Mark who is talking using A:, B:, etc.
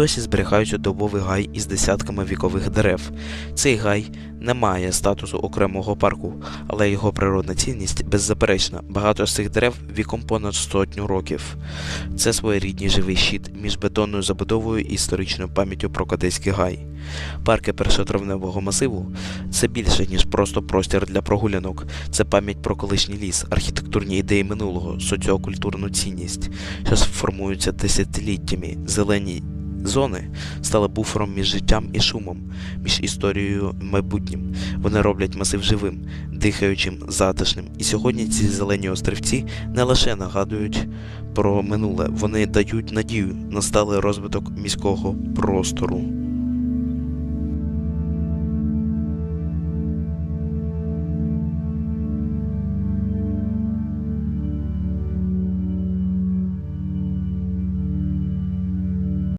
A: Досі зберігаються дубовий гай із десятками вікових дерев. Цей гай не має статусу окремого парку, але його природна цінність беззаперечна. Багато з цих дерев віком понад сотню років. Це своєрідний живий щит між бетонною забудовою і історичною пам'яттю про Кадеський гай. Парки першотравневого масиву це більше, ніж просто простір для прогулянок. Це пам'ять про колишній ліс, архітектурні ідеї минулого, соціокультурну цінність, що формуються десятиліттями. Зелені зони стали буфером між життям і шумом, між історією і майбутнім. Вони роблять масив живим, дихаючим, затишним. І сьогодні ці зелені острівці не лише нагадують про минуле, вони дають надію на сталий розвиток міського простору.